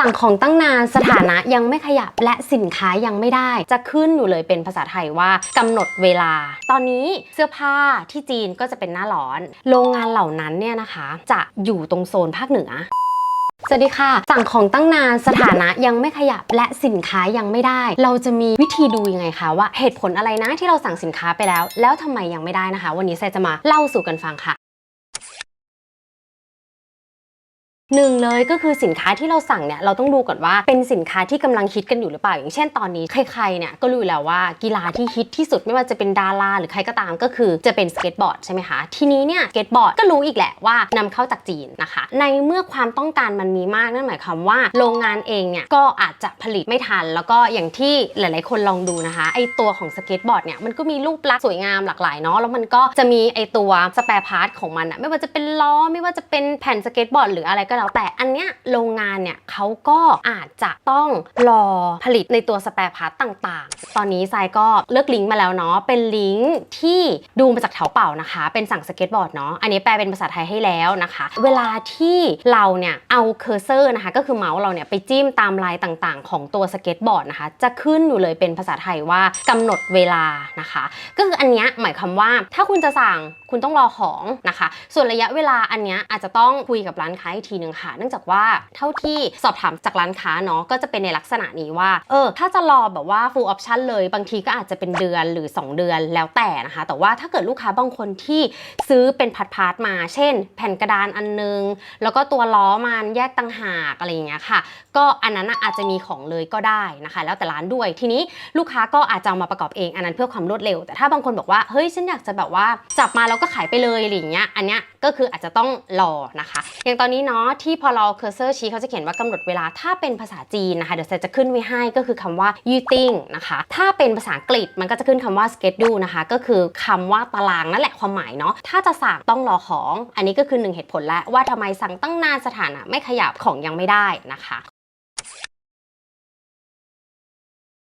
สั่งของตั้งนานสถานะยังไม่ขยับและสินค้ายังไม่ได้ จะขึ้นอยู่เลยเป็นภาษาไทยว่ากำหนดเวลา ตอนนี้เสื้อผ้าที่จีนก็จะเป็นหน้าร้อน โรงงานเหล่านั้นเนี่ยนะคะ จะอยู่ตรงโซนภาคเหนือสวัสดีค่ะ สั่งของตั้งนานสถานะยังไม่ขยับและสินค้ายังไม่ได้ เราจะมีวิธีดูยังไงคะว่าเหตุผลอะไรนะที่เราสั่งสินค้าไปแล้ว แล้วทำไมยังไม่ได้นะคะ วันนี้แซจะมาเล่าสู่กันฟังค่ะ หนึ่งเลยก็คือสินค้าที่เราสั่งเนี่ยเราต้องดูก่อนว่าเป็นสินค้าที่กำลังฮิตกันอยู่หรือเปล่า อย่างเช่นตอนนี้ใครๆเนี่ยก็รู้แล้วว่ากีฬาที่ฮิตที่สุดไม่ว่าจะเป็นดาราหรือใครก็ตามก็คือจะเป็นสเก็ตบอร์ดใช่ไหมคะทีนี้เนี่ยสเก็ตบอร์ดก็รู้อีกแหละว่านำเข้าจากจีนนะคะ ในเมื่อความต้องการมันมีมากนั่นหมายความว่าโรงงานเองเนี่ยก็อาจจะผลิตไม่ทัน แล้วก็อย่างที่หลาย ๆ คนลองดูนะคะไอตัวของสเก็ตบอร์ดเนี่ยมันก็มีรูปลักษณ์สวยงามหลากหลายเนาะแล้วมันก็จะมีไอตัวสแปร์พาร์ทของมันอะไม่ว่าจะเป็นล้อไม่ว่าจะเป็นแผ่นสเก็ตบอร์ดหรืออะไรก็แล้วแต่อันเนี้ยโรงงานเนี่ยเขาก็อาจจะต้องรอผลิตในตัวสแปร์พาร์ตต่างๆ ตอนนี้ทรายก็เลือกลิงก์มาแล้วเนาะเป็นลิงก์ที่ดูมาจากแถวเป่านะคะ เป็นสั่งสเก็ตบอร์ดเนาะอันนี้แปลเป็นภาษาไทยให้แล้วนะคะ เวลาที่เราเนี่ยเอาเคอร์เซอร์นะคะก็คือเมาส์เราเนี่ยไปจิ้มตามลายต่างๆ ของตัวสเก็ตบอร์ดนะคะ จะขึ้นอยู่เลยเป็นภาษาไทยว่ากำหนดเวลานะคะ ก็คืออันเนี้ยหมายความว่าถ้าคุณจะสั่งคุณต้องรอของนะคะ ส่วนระยะเวลาอันเนี้ยอาจจะต้องคุยกับร้านค้าอีกทีหนึ่งค่ะเนื่องจากว่าเท่าที่สอบถามจากร้านค้าเนาะก็จะเป็นในลักษณะนี้ว่าเออถ้าจะรอแบบว่า full option เลยบางทีก็อาจจะเป็นเดือนหรือ 2 เดือนแล้วแต่นะคะ แต่ว่าถ้าเกิดลูกค้าบางคนที่ซื้อเป็นพาร์ทๆมา เช่น แผ่นกระดานอันนึง แล้วก็ตัวล้อมันแยกต่างหากอะไรอย่างเงี้ยค่ะ ก็อันนั้นอาจจะมีของเลยก็ได้นะคะ แล้วแต่ร้านด้วยทีนี้ลูกค้าก็อาจจะเอามาประกอบเองอันนั้นเพื่อความรวดเร็ว แต่ถ้าบางคนบอกว่าเฮ้ยฉันอยากจะแบบว่าจับมาแล้วก็ขายไปเลยอะไรอย่างเงี้ยอันเนี้ยก็คืออาจจะต้องรอนะคะ อย่างตอนนี้เนาะที่พอเราเคอร์เซอร์ชี้เขาจะเขียนว่ากำหนดเวลาถ้าเป็นภาษาจีนนะคะ เดี๋ยวเซจะขึ้นไว้ให้ก็คือคำว่า eating นะคะ ถ้าเป็นภาษาอังกฤษมันก็จะขึ้นคำว่า schedule นะคะ ก็คือคำว่าตารางนั่นแหละความหมายเนาะถ้าจะสั่งต้องรอของ อันนี้ก็คือหนึ่งเหตุผลแล้วว่าทำไมสั่งตั้งนานสถานะไม่ขยับของยังไม่ได้นะคะ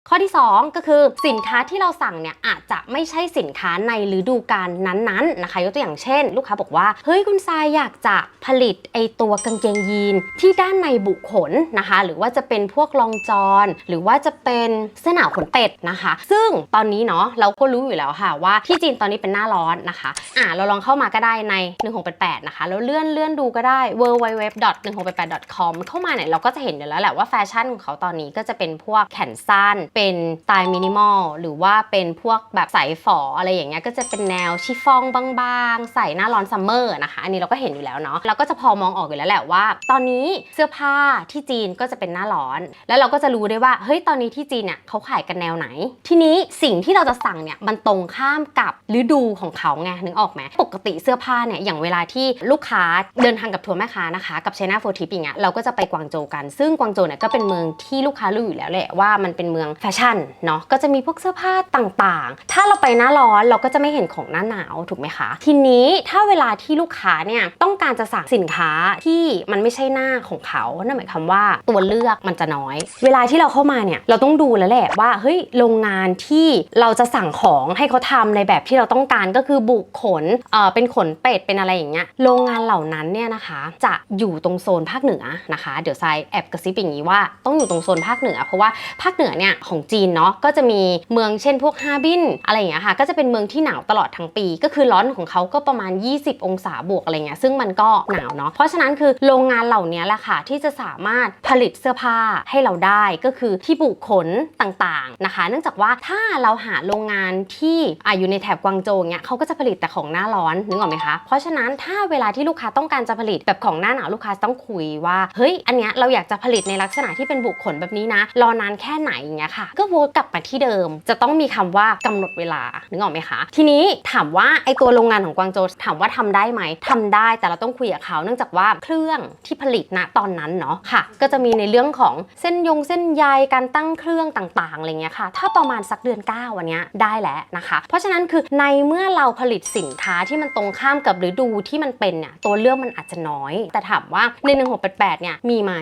ข้อที่ 2 ก็คือสินค้าที่เราสั่งเนี่ยอาจจะไม่ใช่สินค้าในฤดูกาลนั้นๆนะคะ ยกตัวอย่างเช่น ลูกค้าบอกว่าเฮ้ยคุณทรายอยากจะผลิตไอตัวกางเกงยีนที่ด้านในบุขนนะคะ หรือว่าจะเป็นพวกรองจอนหรือว่าจะเป็นเสื้อหนาวขนเป็ดนะคะ ซึ่งตอนนี้เนาะเราก็รู้อยู่แล้วค่ะว่าที่จีนตอนนี้เป็นหน้าร้อนนะคะอ่าเราลองเข้ามาก็ได้ใน 1688 นะคะแล้วเลื่อนเลื่อนดูก็ได้ www.1688.com เข้ามาเนี่ยเราก็จะเห็นอยู่แล้วแหละว่าแฟชั่นของเขาตอนนี้ก็จะเป็นพวกแขนสั้นเป็นสไตล์มินิมอลหรือว่าเป็นพวกแบบสายฝออะไรอย่างเงี้ยก็จะเป็นแนวชิฟองบางๆ ใส่หน้าร้อนซัมเมอร์นะคะ อันนี้เราก็เห็นอยู่แล้วเนาะเราก็จะพอมองออกอยู่แล้วแหละว่า ตอนนี้เสื้อผ้าที่จีนก็จะเป็นหน้าร้อน แล้วเราก็จะรู้ได้ว่าเฮ้ยตอนนี้ที่จีนเนี่ยเขาขายกันแนวไหน ทีนี้สิ่งที่เราจะสั่งเนี่ยมันตรงข้ามกับฤดูของเขาไงนึกออกไหมปกติเสื้อผ้าเนี่ยอย่างเวลาที่ลูกค้าเดินทางกับทัวร์แม่ค้านะคะกับ China for Trip อย่างเงี้ยเราก็จะไปกวางโจวกัน ซึ่งกวางโจวเนี่ยก็เป็นเมืองที่ลูกค้ารู้อยู่แล้วแหละว่ามันเป็นเมืองแฟชั่นเนาะก็จะมีพวกเสื้อผ้าต่างๆ ถ้าเราไปหน้าร้อนเราก็จะไม่เห็นของหน้าหนาวถูกไหมคะ ทีนี้ถ้าเวลาที่ลูกค้าเนี่ยต้องการจะสั่งสินค้าที่มันไม่ใช่หน้าของเขานั่นหมายความว่าตัวเลือกมันจะน้อย เวลาที่เราเข้ามาเนี่ยเราต้องดูแล้วแหละว่าเฮ้ยโรงงานที่เราจะสั่งของให้เขาทำในแบบที่เราต้องการก็คือบุกขนเอ่อเป็นขนเป็ดเป็นอะไรอย่างเงี้ยโรงงานเหล่านั้นเนี่ยนะคะจะอยู่ตรงโซนภาคเหนือนะคะ เดี๋ยวทรายแอบกระซิบอย่างนี้ว่าต้องอยู่ตรงโซนภาคเหนือ เพราะว่าภาคเหนือเนี่ยของจีนเนาะก็จะมีเมืองเช่นพวกฮาร์บินอะไรอย่างเงี้ยค่ะก็จะเป็นเมืองที่หนาวตลอดทั้งปี ก็คือร้อนของเขาก็ประมาณ 20 องศาบวกอะไรเงี้ยซึ่งมันก็หนาวเนาะเพราะฉะนั้นคือโรงงานเหล่านี้แหละค่ะที่จะสามารถผลิตเสื้อผ้าให้เราได้ก็คือที่บุขนต่างๆนะคะ เนื่องจากว่าถ้าเราหาโรงงานที่ออยู่ในแถบกวางโจวเงี้ยเขาก็จะผลิตแต่ของหน้าร้อนนึกออกไหมคะเพราะฉะนั้นถ้าเวลาที่ลูกค้าต้องการจะผลิตแบบของหน้าหนาวลูกค้าต้องคุยว่าเฮ้ยอันเนี้ยเราอยากจะผลิตในลักษณะที่เป็นบุขนแบบนี้นะรอนานแค่ไหนอย่างเงี้ยค่ะก็วนกลับมาที่เดิม จะต้องมีคำว่ากำหนดเวลานึกออกไหมคะ ทีนี้ถามว่าไอตัวโรงงานของกวางโจถามว่าทำได้ไหมทำได้แต่เราต้องคุยกับเขาเนื่องจากว่าเครื่องที่ผลิตณตอนนั้นเนาะค่ะ ก็จะมีในเรื่องของเส้นยงเส้นใยการตั้งเครื่องต่างๆอะไรเงี้ยค่ะ ถ้าประมาณสักเดือน9วันนี้ได้แล้วนะคะ เพราะฉะนั้นคือในเมื่อเราผลิตสินค้าที่มันตรงข้ามกับฤดูที่มันเป็นเนี่ยตัวเลือกมันอาจจะน้อย แต่ถามว่าใน 1688เนี่ยมีไหม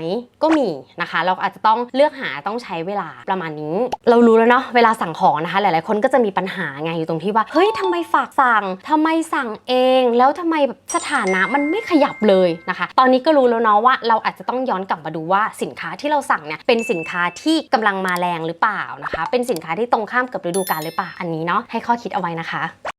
ก็มีนะคะ เราอาจจะต้องเลือกหาต้องใช้เวลาประมาณนี้เรารู้แล้วเนาะเวลาสั่งของนะคะ หลายๆ คนก็จะมีปัญหาไงอยู่ตรงที่ว่าเฮ้ยทำไมฝากสั่งทำไมสั่งเอง แล้วทำไมแบบสถานะมันไม่ขยับเลยนะคะ ตอนนี้ก็รู้แล้วเนาะว่าเราอาจจะต้องย้อนกลับมาดูว่าสินค้าที่เราสั่งเนี่ยเป็นสินค้าที่กำลังมาแรงหรือเปล่านะคะ เป็นสินค้าที่ตรงข้ามกับฤดูกาลหรือเปล่าอันนี้เนาะให้ข้อคิดเอาไว้นะคะ